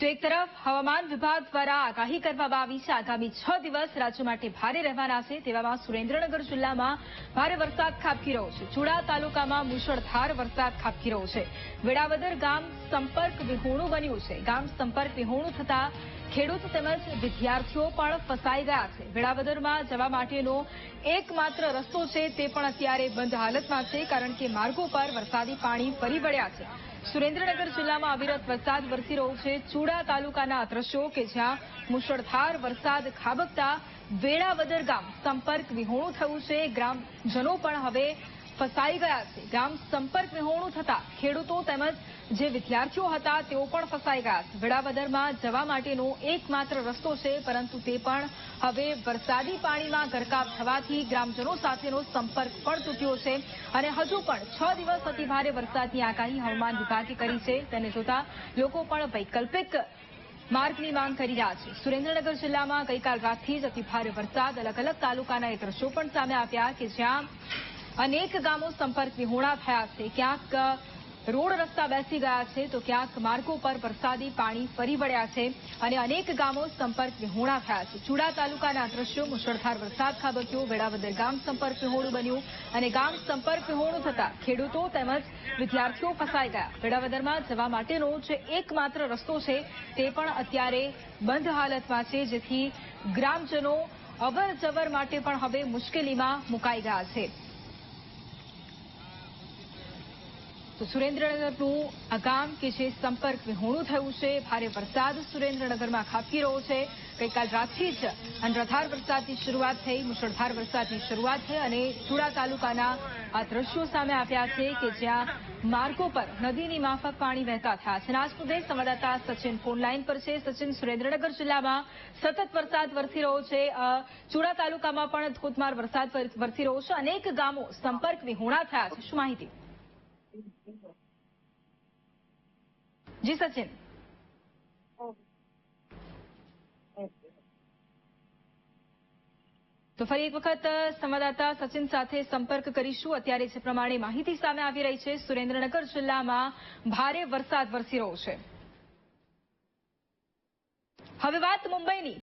તો એક તરફ હવામાન વિભાગ દ્વારા આગાહી કરવામાં આવી છે. આગામી છ દિવસ રાજ્ય માટે ભારે રહેવાના છે. તેવામાં સુરેન્દ્રનગર જિલ્લામાં ભારે વરસાદ ખાબકી રહ્યો છે. ચુડા તાલુકામાં મુશળધાર વરસાદ ખાબકી રહ્યો છે. વેળાવદર ગામ સંપર્ક વિહોણું બન્યું છે. ગામ સંપર્ક વિહોણું થતા ખેડૂત તેમજ વિદ્યાર્થીઓ પણ ફસાઈ ગયા છે. વેળાવદરમાં જવા માટેનો એકમાત્ર રસ્તો છે તે પણ અત્યારે બંધ હાલતમાં છે, કારણ કે માર્ગો પર વરસાદી પાણી ફરી વળ્યા છે. સુરેન્દ્રનગર જિલ્લામાં અવિરત વરસાદ વરસી રહ્યો છે. ચુડા તાલુકાના દ્રશ્યો કે જ્યાં મુશળધાર વરસાદ ખાબકતા વેળાવદર ગામ સંપર્ક વિહોણું થયું છે. ગ્રામજનો પણ હવે ફસાઈ ગયા છે. ગામ સંપર્ક વિહોણું થતા ખેડૂતો તેમજ જે વિદ્યાર્થીઓ હતા તેઓ પણ ફસાઈ ગયા છે. વેળાવદરમાં જવા માટેનો એકમાત્ર રસ્તો છે, પરંતુ તે પણ હવે વરસાદી પાણીમાં ગરકાવ થવાથી ગ્રામજનો સાથેનો સંપર્ક પણ તૂટ્યો છે અને હજુ પણ છ દિવસ અતિ ભારે વરસાદની આગાહી હવામાન વિભાગે કરી છે. તેને જોતા લોકો પણ વૈકલ્પિક માર્ગની માંગ કરી રહ્યા છે. સુરેન્દ્રનગર જિલ્લામાં ગઈકાલ રાતથી જ અતિ ભારે વરસાદ અલગ અલગ તાલુકાના એ દ્રશ્યો પણ સામે આવ્યા કે જ્યાં અનેક ગામો સંપર્ક વિહોણા થયા છે. ક્યાંક રોડ રસ્તા બેસી ગયા છે તો ક્યાંક માર્ગો પર વરસાદી પાણી ફરી વળ્યા છે અને અનેક ગામો સંપર્ક વિહોણા થયા છે. ચુડા તાલુકાના દ્રશ્યો મુશળધાર વરસાદ ખાબક્યો. વેળાવદર ગામ સંપર્ક વિહોણું બન્યું અને ગામ સંપર્ક વિહોણું થતા ખેડૂતો તેમજ વિદ્યાર્થીઓ ફસાઈ ગયા. વેળાવદરમાં જવા માટેનો જે એકમાત્ર રસ્તો છે તે પણ અત્યારે બંધ હાલતમાં છે, જેથી ગ્રામજનો અવર માટે પણ હવે મુશ્કેલીમાં મુકાઈ ગયા છે. તો સુરેન્દ્રનગરનું આ ગામ કે જે સંપર્ક વિહોણું થયું છે, ભારે વરસાદ સુરેન્દ્રનગરમાં ખાબકી રહ્યો છે. ગઈકાલ રાતથી જ અનરાધાર વરસાદની શરૂઆત થઈ, મુશળધાર વરસાદની શરૂઆત થઈ અને ચુડા તાલુકાના આ દ્રશ્યો સામે આવ્યા છે કે જ્યાં માર્ગો પર નદીની માફક પાણી વહેતા થયા છે. આજ સંવાદદાતા સચિન ફોન લાઈન પર છે. સચિન, સુરેન્દ્રનગર જિલ્લામાં સતત વરસાદ વરસી રહ્યો છે. ચુડા તાલુકામાં પણ ધોધમાર વરસાદ વરસી રહ્યો છે. અનેક ગામો સંપર્ક વિહોણા થયા છે. શું માહિતી? જી સચિન તો ફરી એક વખત સંવાદદાતા સચિન સાથે સંપર્ક કરીશું. અત્યારે જે પ્રમાણે માહિતી સામે આવી રહી છે, સુરેન્દ્રનગર જિલ્લામાં ભારે વરસાદ વરસી રહ્યો છે. હવે વાત મુંબઈની.